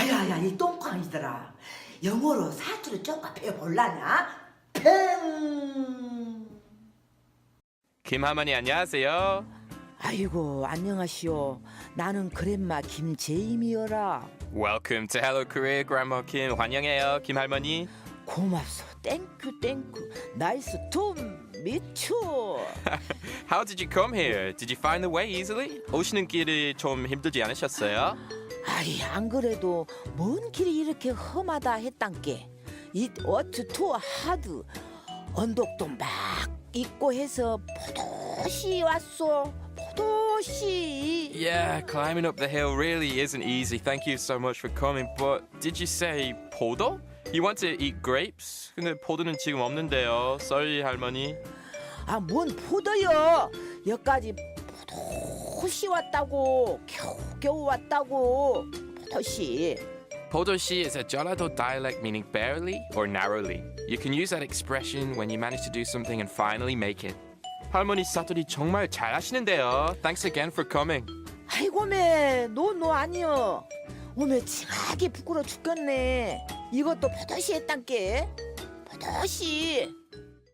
아야야 이 똥광이들아 영어로 사투리 쪼까 배워볼라냐? 팽김 할머니 안녕하세요. 아이고 안녕하시오. 나는 그랜마 김재임이여라. Welcome to Hello Korea, Grandma Kim. 환영해요, 김 할머니. 고맙소. 땡큐 땡큐. 나이스 톰 미추. How did you come here? Did you find the way easily? 오시는 길이 좀 힘들지 않으셨어요? 아이 안 그래도 먼 길이 이렇게 험하다 했단께. It what too hard. 언덕도 막 있고 해서 포도시 왔소. 포도시. Yeah, climbing up the hill really isn't easy. Thank you so much for coming. But did you say 포도? You want to eat grapes? 근데 포도는 지금 없는데요. Sorry, 할머니. 아 뭔 포도여. 여기까지 포도시 왔다고. 겨우 겨우 왔다고. 포도시. Podoshi is a Jeollado dialect meaning barely or narrowly. You can use that expression when you manage to do something and finally make it. 할머니 사투리 정말 잘하시는데요. Thanks again for coming. 아이고매 너너 아니여 오메 징하게 부끄러 죽겠네 이것도 포도시 했단께 포도시